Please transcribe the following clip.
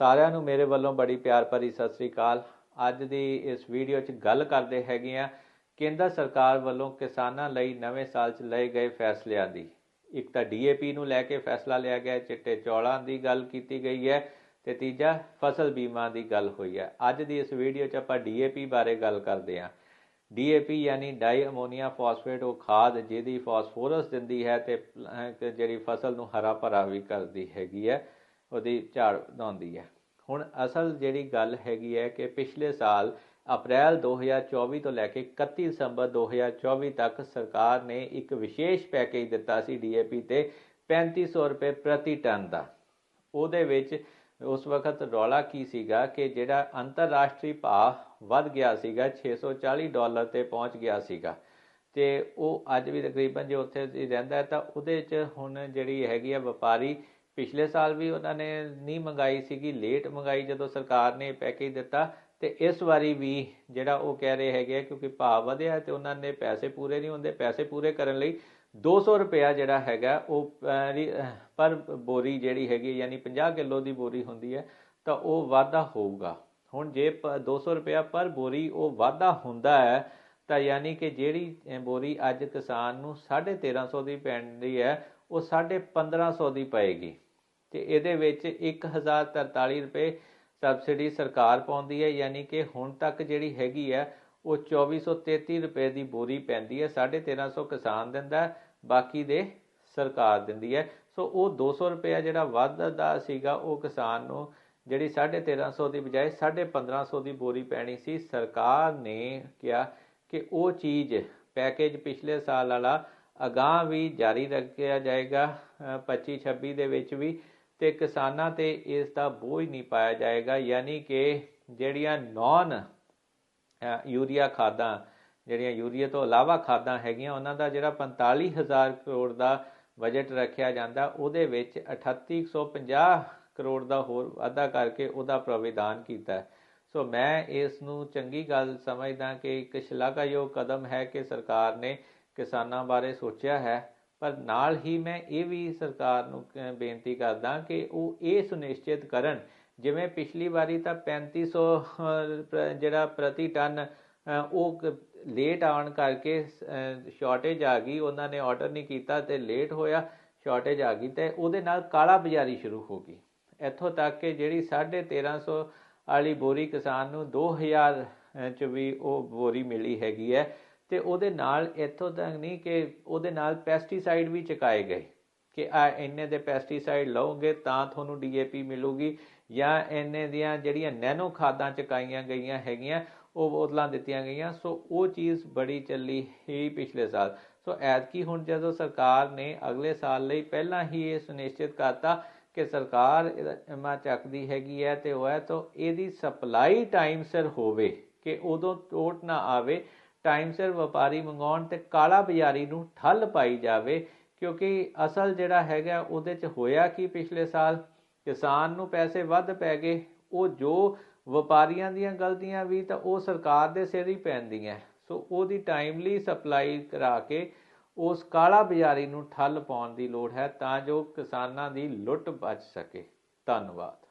ਸਾਰਿਆਂ ਨੂੰ ਮੇਰੇ ਵੱਲੋਂ ਬੜੀ ਪਿਆਰ ਭਰੀ ਸਤਿ ਸ੍ਰੀ ਅਕਾਲ। ਅੱਜ ਦੀ ਇਸ ਵੀਡੀਓ 'ਚ ਗੱਲ ਕਰਦੇ ਹੈਗੇ ਆ ਕੇਂਦਰ ਸਰਕਾਰ ਵੱਲੋਂ ਕਿਸਾਨਾਂ ਲਈ ਨਵੇਂ ਸਾਲ 'ਚ ਲਏ ਗਏ ਫੈਸਲਿਆਂ ਦੀ। ਇੱਕ ਤਾਂ ਡੀਏਪੀ ਨੂੰ ਲੈ ਕੇ ਫੈਸਲਾ ਲਿਆ ਗਿਆ, ਚਿੱਟੇ ਚੌਲਾਂ ਦੀ ਗੱਲ ਕੀਤੀ ਗਈ ਹੈ ਤੇ ਤੀਜਾ ਫਸਲ ਬੀਮਾ ਦੀ ਗੱਲ ਹੋਈ ਹੈ। ਅੱਜ ਦੀ ਇਸ ਵੀਡੀਓ 'ਚ ਆਪਾਂ ਡੀਏਪੀ ਬਾਰੇ ਗੱਲ ਕਰਦੇ ਹਾਂ। ਡੀਏਪੀ ਯਾਨੀ ਡਾਈ ਅਮੋਨੀਆ ਫਾਸਫੇਟ, ਉਹ ਖਾਦ ਜਿਹਦੀ ਫਾਸਫੋਰਸ ਦਿੰਦੀ ਹੈ ਤੇ ਤੇ ਜਿਹੜੀ ਫਸਲ ਨੂੰ ਹਰਾ ਭਰਾ ਵੀ ਕਰਦੀ ਹੈਗੀ ਹੈ। ਉਹਦੀ ਝਾੜ ਵਧਾਉਂਦੀ ਹੈ। ਹੁਣ ਅਸਲ ਜਿਹੜੀ ਗੱਲ ਹੈਗੀ ਹੈ ਕਿ ਪਿਛਲੇ ਸਾਲ ਅਪ੍ਰੈਲ 2024 ਤੋਂ ਲੈ ਕੇ 31 ਦਸੰਬਰ 2024 ਤੱਕ ਸਰਕਾਰ ਨੇ ਇੱਕ ਵਿਸ਼ੇਸ਼ ਪੈਕੇਜ ਦਿੱਤਾ ਸੀ ਡੀਏਪੀ ਤੇ 3500 ਰੁਪਏ ਪ੍ਰਤੀ ਟਨ ਦਾ। ਉਹਦੇ ਵਿੱਚ ਉਸ ਵਕਤ ਰੌਲਾ ਕੀ ਸੀਗਾ ਕਿ ਜਿਹੜਾ ਅੰਤਰਰਾਸ਼ਟਰੀ ਭਾਅ ਵੱਧ ਗਿਆ ਸੀਗਾ 640 ਡਾਲਰ ਤੇ ਪਹੁੰਚ ਗਿਆ ਸੀਗਾ। ਤੇ ਉਹ ਅੱਜ ਵੀ ਤਕਰੀਬਨ ਜੇ ਉੱਥੇ ਰਹਿੰਦਾ ਤਾਂ ਉਹਦੇ 'ਚ ਹੁਣ ਜਿਹੜੀ ਹੈਗੀ ਆ ਵਪਾਰੀ ਪਿਛਲੇ ਸਾਲ ਵੀ ਉਹਨਾਂ ਨੇ ਨਹੀਂ ਮੰਗਾਈ ਸੀਗੀ, ਲੇਟ ਮੰਗਾਈ ਜਦੋਂ ਸਰਕਾਰ ਨੇ ਪੈਕੇਜ ਦਿੱਤਾ ਤੇ ਇਸ ਵਾਰੀ ਵੀ ਜਿਹੜਾ ਉਹ ਕਹਿ ਰਹੇ ਹੈਗੇ ਆ ਕਿਉਂਕਿ ਭਾਅ ਵਧਿਆ ਤੇ ਉਹਨਾਂ ਨੇ ਪੈਸੇ ਪੂਰੇ ਨਹੀਂ ਹੁੰਦੇ, ਪੈਸੇ ਪੂਰੇ ਕਰਨ ਲਈ 200 ਰੁਪਿਆ ਜਿਹੜਾ ਹੈਗਾ ਉਹ ਪਰ ਬੋਰੀ ਜਿਹੜੀ ਹੈਗੀ ਯਾਨੀ 50 ਕਿਲੋ ਦੀ ਬੋਰੀ ਹੁੰਦੀ ਹੈ, ਤਾਂ ਉਹ ਵਾਧਾ ਹੋਊਗਾ। ਹੁਣ ਜੇ ਪ- 200 ਰੁਪਿਆ ਪਰ ਬੋਰੀ ਉਹ ਵਾਧਾ ਹੁੰਦਾ ਹੈ, ਤਾਂ ਯਾਨੀ ਕਿ ਜਿਹੜੀ ਬੋਰੀ ਅੱਜ ਕਿਸਾਨ ਨੂੰ 1350 ਦੀ ਪੈਂਦੀ ਹੈ, ਉਹ 1550 ਦੀ ਪਏਗੀ। ਤੇ ਇਹਦੇ ਵਿੱਚ 1043 ਰੁਪਏ ਸਬਸਿਡੀ ਸਰਕਾਰ ਪਾਉਂਦੀ ਹੈ, ਯਾਨੀ ਕਿ ਹੁਣ ਤੱਕ ਜਿਹੜੀ ਹੈਗੀ ਹੈ, ਉਹ 2433 ਰੁਪਏ ਦੀ ਬੋਰੀ ਪੈਂਦੀ ਹੈ 1350 ਕਿਸਾਨ ਦਿੰਦਾ ਬਾਕੀ ਦੇ ਸਰਕਾਰ ਦਿੰਦੀ ਹੈ। ਸੋ ਉਹ 200 ਰੁਪਏ ਜਿਹੜਾ ਵੱਧਦਾ ਸੀਗਾ, ਉਹ ਕਿਸਾਨ ਨੂੰ ਜਿਹੜੀ 1350 ਦੀ ਬਜਾਏ 1550 ਦੀ ਬੋਰੀ ਪੈਣੀ ਸੀ, ਸਰਕਾਰ ਨੇ ਕਿਹਾ ਕਿ ਉਹ ਚੀਜ਼ ਪੈਕੇਜ ਪਿਛਲੇ ਸਾਲ ਵਾਲਾ ਅਗਾਹ ਵੀ ਜਾਰੀ ਰੱਖਿਆ ਜਾਏਗਾ 25 26 ਦੇ ਵਿੱਚ ਵੀ। ਤੇ ਕਿਸਾਨਾਂ ਤੇ ਇਸ ਦਾ ਬੋਝ ਨਹੀਂ ਪਾਇਆ ਜਾਏਗਾ, ਯਾਨੀ ਕਿ ਜਿਹੜੀਆਂ ਨਾਨ ਯੂਰੀਆ ਖਾਦਾਂ, ਜਿਹੜੀਆਂ ਯੂਰੀਆ ਤੋਂ ਇਲਾਵਾ ਖਾਦਾਂ ਹੈਗੀਆਂ, ਉਹਨਾਂ ਦਾ ਜਿਹੜਾ 45000 ਕਰੋੜ ਦਾ ਬਜਟ ਰੱਖਿਆ ਜਾਂਦਾ, ਉਹਦੇ ਵਿੱਚ 3850 ਕਰੋੜ ਦਾ ਹੋਰ ਵਾਧਾ ਕਰਕੇ ਉਹਦਾ ਪ੍ਰਵਿਧਾਨ ਕੀਤਾ। ਸੋ ਮੈਂ ਇਸ ਨੂੰ ਚੰਗੀ ਗੱਲ ਸਮਝਦਾ ਕਿ ਇੱਕ ਸ਼ਲਾਘਾਯੋਗ ਕਦਮ ਹੈ ਕਿ ਸਰਕਾਰ ਨੇ ਕਿਸਾਨਾਂ ਬਾਰੇ ਸੋਚਿਆ ਹੈ। ਪਰ ਨਾਲ ਹੀ ਮੈਂ ਇਹ ਵੀ ਸਰਕਾਰ ਨੂੰ ਬੇਨਤੀ ਕਰਦਾ ਕਿ ਉਹ ਇਹ ਸੁਨਿਸ਼ਚਿਤ ਕਰਨ। ਜਿਵੇਂ ਪਿਛਲੀ ਵਾਰੀ ਤਾਂ 3500 ਅਹ, ਜਿਹੜਾ ਪ੍ਰਤੀ ਟਨ ਉਹ ਲੇਟ ਆਉਣ ਕਰਕੇ ਸ਼ਾਰਟੇਜ ਆ ਗਈ। ਉਹਨਾਂ ਨੇ ਆਰਡਰ ਨਹੀਂ ਕੀਤਾ ਤੇ ਲੇਟ ਹੋਇਆ ਸ਼ਾਰਟੇਜ ਆ ਗਈ ਤੇ ਉਹਦੇ ਨਾਲ ਕਾਲਾ ਬਾਜ਼ਾਰੀ ਸ਼ੁਰੂ ਹੋ ਗਈ। ਇੱਥੋਂ ਤੱਕ ਕਿ ਜਿਹੜੀ 1350 ਵਾਲੀ ਬੋਰੀ ਕਿਸਾਨ ਨੂੰ 2000 ਚ ਵੀ ਉਹ ਬੋਰੀ ਮਿਲੀ ਹੈਗੀ ਹੈ। ਤੇ ਉਹਦੇ ਨਾਲ ਇੱਥੋਂ ਤੱਕ ਨਹੀਂ ਕਿ ਉਹਦੇ ਨਾਲ ਪੈਸਟੀਸਾਈਡ ਵੀ ਚੁਕਾਏ ਗਏ ਕਿ ਆ ਇੰਨੇ ਦੇ ਪੈਸਟੀਸਾਈਡ ਲਓਗੇ ਤਾਂ ਤੁਹਾਨੂੰ ਡੀਏਪੀ ਮਿਲੂਗੀ ਜਾਂ ਇੰਨੇ ਦੀਆਂ ਜਿਹੜੀਆਂ ਨੈਨੋ ਖਾਦਾਂ ਚੁਕਾਈਆਂ ਗਈਆਂ ਹੈਗੀਆਂ, ਉਹ ਬੋਤਲਾਂ ਦਿੱਤੀਆਂ ਗਈਆਂ। ਸੋ ਉਹ ਚੀਜ਼ ਬੜੀ ਚੱਲੀ ਹੀ ਪਿਛਲੇ ਸਾਲ। ਸੋ ਐਤਕੀ ਹੁਣ ਜਦੋਂ ਸਰਕਾਰ ਨੇ ਅਗਲੇ ਸਾਲ ਲਈ ਪਹਿਲਾਂ ਹੀ ਇਹ ਸੁਨਿਸ਼ਚਿਤ ਕਰਤਾ ਕਿ ਸਰਕਾਰ ਇਹਦਾ ਚੱਕਦੀ ਹੈਗੀ ਹੈ ਤੇ ਉਹ ਹੈ, ਤਾਂ ਇਹਦੀ ਸਪਲਾਈ ਟਾਈਮ ਸਿਰ ਹੋਵੇ, ਕਿ ਉਦੋਂ ਟੋਟ ਨਾ ਆਵੇ ਟਾਈਮ ਸਿਰ ਵਪਾਰੀ ਮੰਗਾਉਣ ਤੇ ਕਾਲਾ ਬਾਜ਼ਾਰੀ ਨੂੰ ਠੱਲ ਪਾਈ ਜਾਵੇ, ਕਿਉਂਕਿ ਅਸਲ ਜਿਹੜਾ ਹੈਗਾ ਉਹਦੇ ਚ ਹੋਇਆ ਕੀ ਪਿਛਲੇ ਸਾਲ? ਕਿਸਾਨ ਨੂੰ ਪੈਸੇ ਵੱਧ ਪੈ ਗਏ, ਉਹ ਜੋ ਵਪਾਰੀਆਂ ਦੀਆਂ ਗਲਤੀਆਂ ਵੀ ਤਾਂ ਉਹ ਸਰਕਾਰ ਦੇ ਸਿਰ ਹੀ ਪੈਂਦੀਆਂ। ਸੋ ਉਹਦੀ ਟਾਈਮਲੀ ਸਪਲਾਈ ਕਰਾ ਕੇ ਉਸ ਕਾਲਾ ਬਾਜ਼ਾਰੀ ਨੂੰ ਠੱਲ ਪਾਉਣ ਦੀ ਲੋੜ ਹੈ ਤਾਂ ਜੋ ਕਿਸਾਨਾਂ ਦੀ ਲੁੱਟ ਬਚ ਸਕੇ। ਧੰਨਵਾਦ।